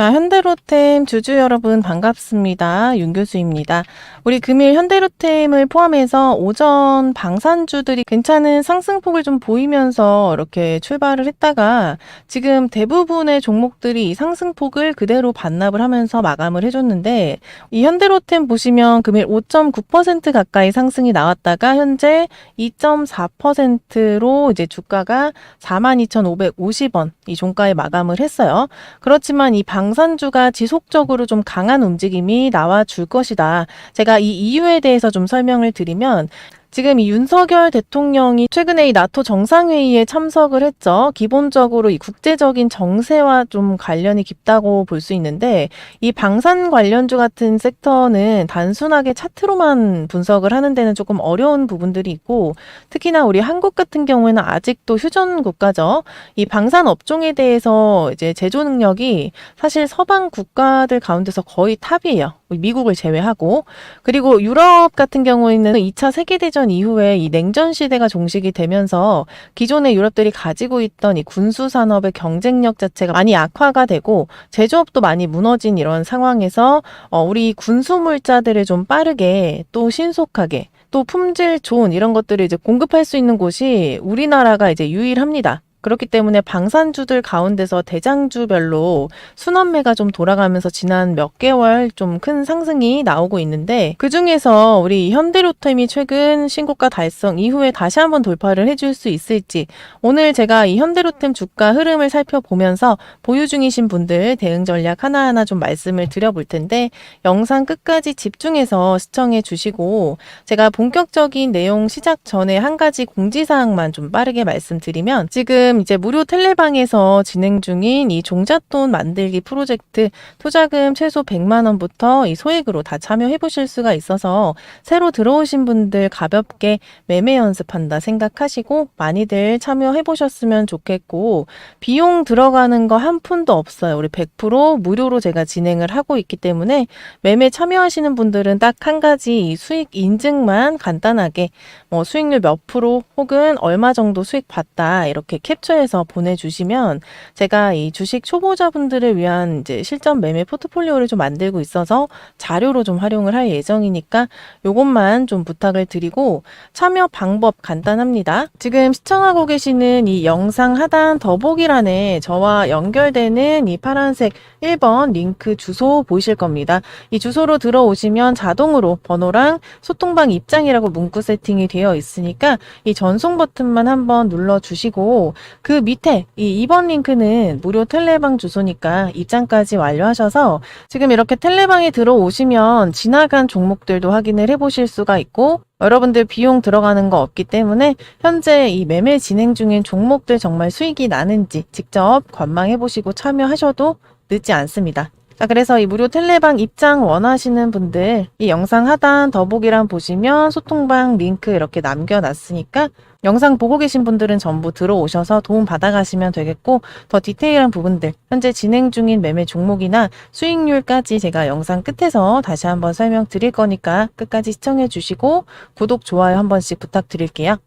자, 현대로템 주주 여러분 반갑습니다. 윤 교수입니다. 우리 금일 현대로템을 포함해서 오전 방산주들이 괜찮은 상승폭을 좀 보이면서 이렇게 출발을 했다가 지금 대부분의 종목들이 이 상승폭을 그대로 반납을 하면서 마감을 해줬는데 이 현대로템 보시면 금일 5.9% 가까이 상승이 나왔다가 현재 2.4%로 이제 주가가 42,550원 이 종가에 마감을 했어요. 그렇지만 이방 산주가 지속적으로 좀 강한 움직임이 나와 줄 것이다. 제가 이 이유에 대해서 좀 설명을 드리면 지금 이 윤석열 대통령이 최근에 이 나토 정상회의에 참석을 했죠. 기본적으로 이 국제적인 정세와 좀 관련이 깊다고 볼 수 있는데 이 방산 관련주 같은 섹터는 단순하게 차트로만 분석을 하는 데는 조금 어려운 부분들이 있고 특히나 우리 한국 같은 경우에는 아직도 휴전 국가죠. 이 방산 업종에 대해서 이제 제조 능력이 사실 서방 국가들 가운데서 거의 탑이에요. 미국을 제외하고 그리고 유럽 같은 경우에는 2차 세계대전 이후에 이 냉전 시대가 종식이 되면서 기존의 유럽들이 가지고 있던 이 군수 산업의 경쟁력 자체가 많이 악화가 되고 제조업도 많이 무너진 이런 상황에서 어, 우리 군수 물자들을 좀 빠르게 또 신속하게 또 품질 좋은 이런 것들을 이제 공급할 수 있는 곳이 우리나라가 이제 유일합니다. 그렇기 때문에 방산주들 가운데서 대장주별로 순환매가 좀 돌아가면서 지난 몇 개월 좀 큰 상승이 나오고 있는데 그 중에서 우리 현대로템이 최근 신고가 달성 이후에 다시 한번 돌파를 해줄 수 있을지 오늘 제가 이 현대로템 주가 흐름을 살펴보면서 보유 중이신 분들 대응 전략 하나하나 좀 말씀을 드려볼 텐데 영상 끝까지 집중해서 시청해 주시고 제가 본격적인 내용 시작 전에 한 가지 공지사항만 좀 빠르게 말씀드리면 지금 지금 이제 무료 텔레방에서 진행 중인 이 종잣돈 만들기 프로젝트 투자금 최소 100만 원부터 이 소액으로 다 참여해 보실 수가 있어서 새로 들어오신 분들 가볍게 매매 연습한다 생각하시고 많이들 참여해 보셨으면 좋겠고 비용 들어가는 거 한 푼도 없어요. 우리 100% 무료로 제가 진행을 하고 있기 때문에 매매 참여하시는 분들은 딱 한 가지 이 수익 인증만 간단하게 뭐 수익률 몇 프로 혹은 얼마 정도 수익 봤다 이렇게 캡 캡처해서 보내주시면 제가 이 주식 초보자분들을 위한 이제 실전 매매 포트폴리오를 좀 만들고 있어서 자료로 좀 활용을 할 예정이니까 요것만 좀 부탁을 드리고 참여 방법 간단합니다. 지금 시청하고 계시는 이 영상 하단 더보기란에 저와 연결되는 이 파란색 1번 링크 주소 보이실 겁니다. 이 주소로 들어오시면 자동으로 번호랑 소통방 입장이라고 문구 세팅이 되어 있으니까 이 전송 버튼만 한번 눌러주시고 그 밑에 이 2번 링크는 무료 텔레방 주소니까 입장까지 완료하셔서 지금 이렇게 텔레방에 들어오시면 지나간 종목들도 확인을 해보실 수가 있고 여러분들 비용 들어가는 거 없기 때문에 현재 이 매매 진행 중인 종목들 정말 수익이 나는지 직접 관망해 보시고 참여하셔도 늦지 않습니다. 자, 그래서 이 무료 텔레방 입장 원하시는 분들 이 영상 하단 더보기란 보시면 소통방 링크 이렇게 남겨놨으니까 영상 보고 계신 분들은 전부 들어오셔서 도움 받아가시면 되겠고 더 디테일한 부분들 현재 진행 중인 매매 종목이나 수익률까지 제가 영상 끝에서 다시 한번 설명드릴 거니까 끝까지 시청해 주시고 구독, 좋아요 한 번씩 부탁드릴게요.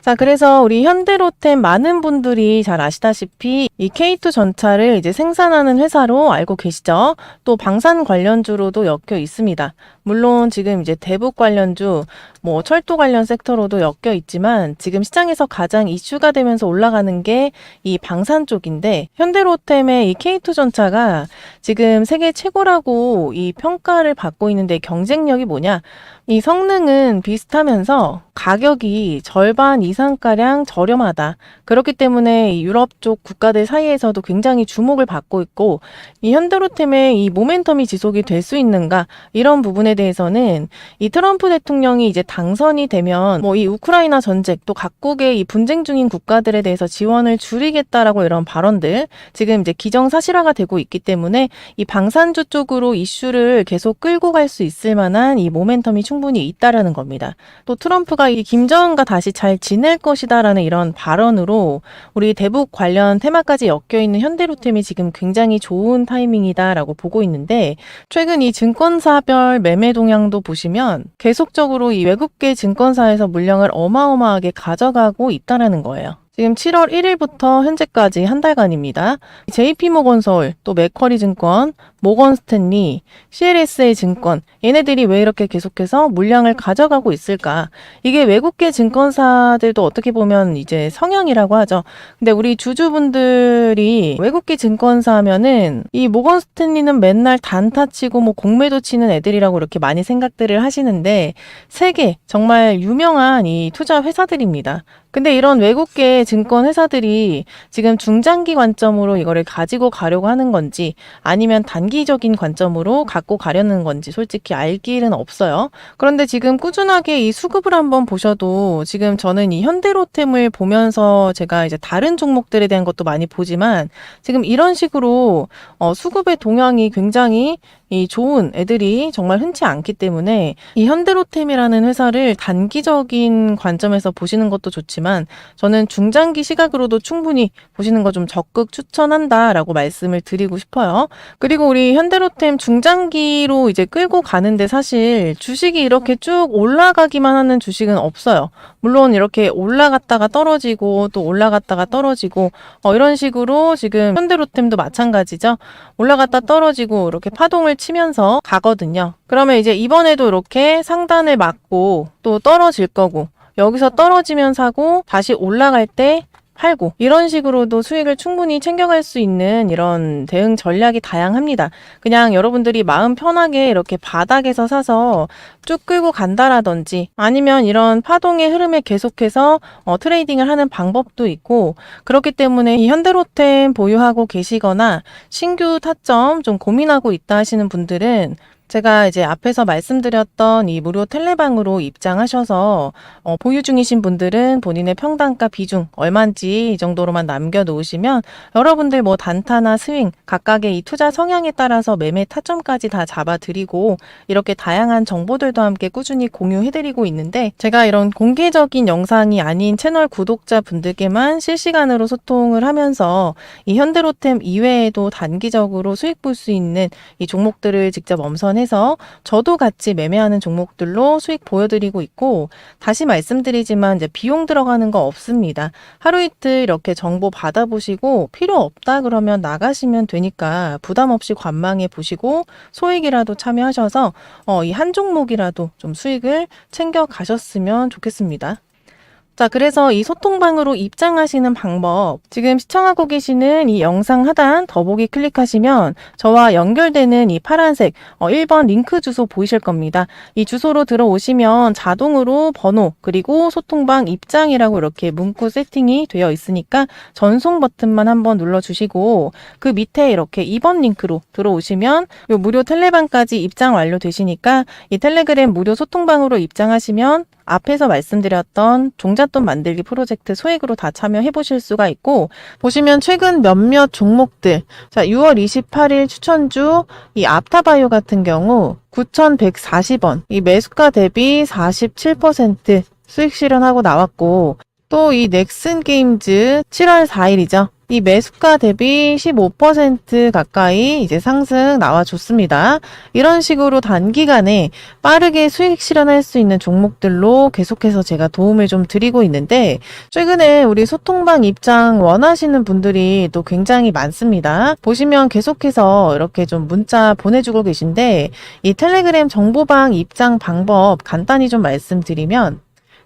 자, 그래서 우리 현대로템 많은 분들이 잘 아시다시피 이 K2 전차를 이제 생산하는 회사로 알고 계시죠? 또 방산 관련주로도 엮여 있습니다. 물론 지금 이제 대북 관련주, 뭐 철도 관련 섹터로도 엮여 있지만 지금 시장에서 가장 이슈가 되면서 올라가는 게 이 방산 쪽인데 현대로템의 이 K2 전차가 지금 세계 최고라고 이 평가를 받고 있는데 경쟁력이 뭐냐? 이 성능은 비슷하면서 가격이 절반 이상가량 저렴하다. 그렇기 때문에 유럽 쪽 국가들 사이에서도 굉장히 주목을 받고 있고 이 현대로템의 이 모멘텀이 지속이 될 수 있는가 이런 부분에 대해서는 이 트럼프 대통령이 이제 당선이 되면 뭐 이 우크라이나 전쟁 또 각국의 이 분쟁 중인 국가들에 대해서 지원을 줄이겠다라고 이런 발언들 지금 이제 기정사실화가 되고 있기 때문에 이 방산주 쪽으로 이슈를 계속 끌고 갈 수 있을 만한 이 모멘텀이 충 분히 있다라는 겁니다. 또 트럼프가 이 김정은과 다시 잘 지낼 것이다라는 이런 발언으로 우리 대북 관련 테마까지 엮여 있는 현대로템이 지금 굉장히 좋은 타이밍이다라고 보고 있는데 최근 이 증권사별 매매 동향도 보시면 계속적으로 이 외국계 증권사에서 물량을 어마어마하게 가져가고 있다라는 거예요. 지금 7월 1일부터 현재까지 한 달간입니다. JP모건 서울, 또 맥쿼리 증권, 모건 스탠리, CLSA 증권, 얘네들이 왜 이렇게 계속해서 물량을 가져가고 있을까? 이게 외국계 증권사들도 어떻게 보면 이제 성향이라고 하죠. 근데 우리 주주분들이 외국계 증권사 하면은 이 모건 스탠리는 맨날 단타 치고 뭐 공매도 치는 애들이라고 이렇게 많이 생각들을 하시는데 세계 정말 유명한 이 투자 회사들입니다. 근데 이런 외국계 증권 회사들이 지금 중장기 관점으로 이거를 가지고 가려고 하는 건지 아니면 단기적인 관점으로 갖고 가려는 건지 솔직히 알 길은 없어요. 그런데 지금 꾸준하게 이 수급을 한번 보셔도 지금 저는 이 현대로템을 보면서 제가 이제 다른 종목들에 대한 것도 많이 보지만 지금 이런 식으로 어, 수급의 동향이 굉장히 이 좋은 애들이 정말 흔치 않기 때문에 이 현대로템이라는 회사를 단기적인 관점에서 보시는 것도 좋지만 저는 중장기 시각으로도 충분히 보시는 거 좀 적극 추천한다라고 말씀을 드리고 싶어요. 그리고 우리 현대로템 중장기로 이제 끌고 가는데 사실 주식이 이렇게 쭉 올라가기만 하는 주식은 없어요. 물론 이렇게 올라갔다가 떨어지고 또 올라갔다가 떨어지고 어, 이런 식으로 지금 현대로템도 마찬가지죠. 올라갔다 떨어지고 이렇게 파동을 치면서 가거든요. 그러면 이제 이번에도 이렇게 상단을 맞고 또 떨어질 거고 여기서 떨어지면 사고 다시 올라갈 때 팔고 이런 식으로도 수익을 충분히 챙겨갈 수 있는 이런 대응 전략이 다양합니다. 그냥 여러분들이 마음 편하게 이렇게 바닥에서 사서 쭉 끌고 간다라든지 아니면 이런 파동의 흐름에 계속해서 어, 트레이딩을 하는 방법도 있고 그렇기 때문에 이 현대로템 보유하고 계시거나 신규 타점 좀 고민하고 있다 하시는 분들은 제가 이제 앞에서 말씀드렸던 이 무료 텔레방으로 입장하셔서 어, 보유 중이신 분들은 본인의 평단가 비중 얼마인지 이 정도로만 남겨놓으시면 여러분들 뭐 단타나 스윙 각각의 이 투자 성향에 따라서 매매 타점까지 다 잡아드리고 이렇게 다양한 정보들도 함께 꾸준히 공유해드리고 있는데 제가 이런 공개적인 영상이 아닌 채널 구독자 분들께만 실시간으로 소통을 하면서 이 현대로템 이외에도 단기적으로 수익 볼 수 있는 이 종목들을 직접 엄선 해서 저도 같이 매매하는 종목들로 수익 보여드리고 있고 다시 말씀드리지만 이제 비용 들어가는 거 없습니다. 하루 이틀 이렇게 정보 받아보시고 필요 없다 그러면 나가시면 되니까 부담 없이 관망해 보시고 소액이라도 참여하셔서 어, 이 한 종목이라도 좀 수익을 챙겨 가셨으면 좋겠습니다. 자, 그래서 이 소통방으로 입장하시는 방법, 지금 시청하고 계시는 이 영상 하단 더보기 클릭하시면 저와 연결되는 이 파란색 어, 1번 링크 주소 보이실 겁니다. 이 주소로 들어오시면 자동으로 번호, 그리고 소통방 입장이라고 이렇게 문구 세팅이 되어 있으니까 전송 버튼만 한번 눌러주시고 그 밑에 이렇게 2번 링크로 들어오시면 이 무료 텔레방까지 입장 완료되시니까 이 텔레그램 무료 소통방으로 입장하시면 앞에서 말씀드렸던 종잣돈 만들기 프로젝트 소액으로 다 참여해 보실 수가 있고 보시면 최근 몇몇 종목들 자 6월 28일 추천주 이 앞타바이오 같은 경우 9,140원 이 매수가 대비 47% 수익 실현하고 나왔고 또 이 넥슨 게임즈 7월 4일이죠. 이 매수가 대비 15% 가까이 이제 상승 나와줬습니다. 이런 식으로 단기간에 빠르게 수익 실현할 수 있는 종목들로 계속해서 제가 도움을 좀 드리고 있는데 최근에 우리 소통방 입장 원하시는 분들이 또 굉장히 많습니다. 보시면 계속해서 이렇게 좀 문자 보내주고 계신데 이 텔레그램 정보방 입장 방법 간단히 좀 말씀드리면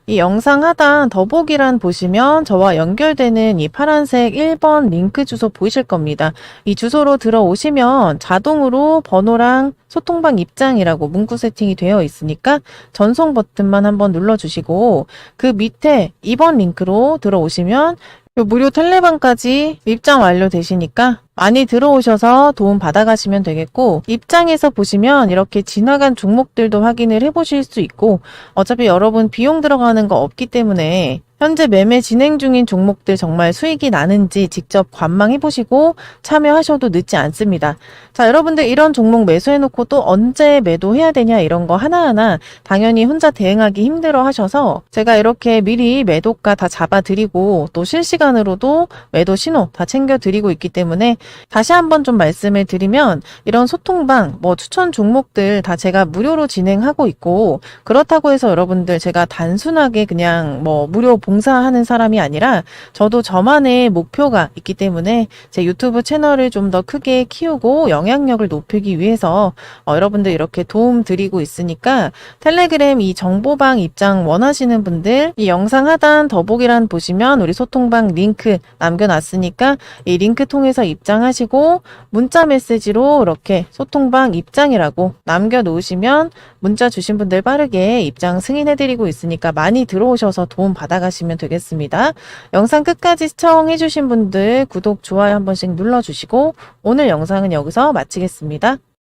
이 영상 하단 더보기란 보시면 저와 연결되는 이 파란색 1번 링크 주소 보이실 겁니다. 이 주소로 들어오시면 자동으로 번호랑 소통방 입장이라고 문구 세팅이 되어 있으니까 전송 버튼만 한번 눌러주시고 그 밑에 2번 링크로 들어오시면 요 무료 텔레방까지 입장 완료되시니까 많이 들어오셔서 도움 받아가시면 되겠고 입장에서 보시면 이렇게 지나간 종목들도 확인을 해보실 수 있고 어차피 여러분 비용 들어가는 거 없기 때문에 현재 매매 진행 중인 종목들 정말 수익이 나는지 직접 관망해 보시고 참여하셔도 늦지 않습니다. 자, 여러분들 이런 종목 매수해 놓고 또 언제 매도해야 되냐 이런 거 하나하나 당연히 혼자 대응하기 힘들어 하셔서 제가 이렇게 미리 매도가 다 잡아 드리고 또 실시간으로도 매도 신호 다 챙겨 드리고 있기 때문에 다시 한번 좀 말씀을 드리면 이런 소통방 뭐 추천 종목들 다 제가 무료로 진행하고 있고 그렇다고 해서 여러분들 제가 단순하게 그냥 뭐 무료 봉 사하는 사람이 아니라 저도 저만의 목표가 있기 때문에 제 유튜브 채널을 좀 더 크게 키우고 영향력을 높이기 위해서 어, 여러분들 이렇게 도움 드리고 있으니까 텔레그램 이 정보방 입장 원하시는 분들 이 영상 하단 더보기란 보시면 우리 소통방 링크 남겨놨으니까 이 링크 통해서 입장하시고 문자 메시지로 이렇게 소통방 입장이라고 남겨놓으시면 문자 주신 분들 빠르게 입장 승인해드리고 있으니까 많이 들어오셔서 도움 받아가 시면 되겠습니다. 영상 끝까지 시청해주신 분들 구독, 좋아요 한 번씩 눌러주시고 오늘 영상은 여기서 마치겠습니다.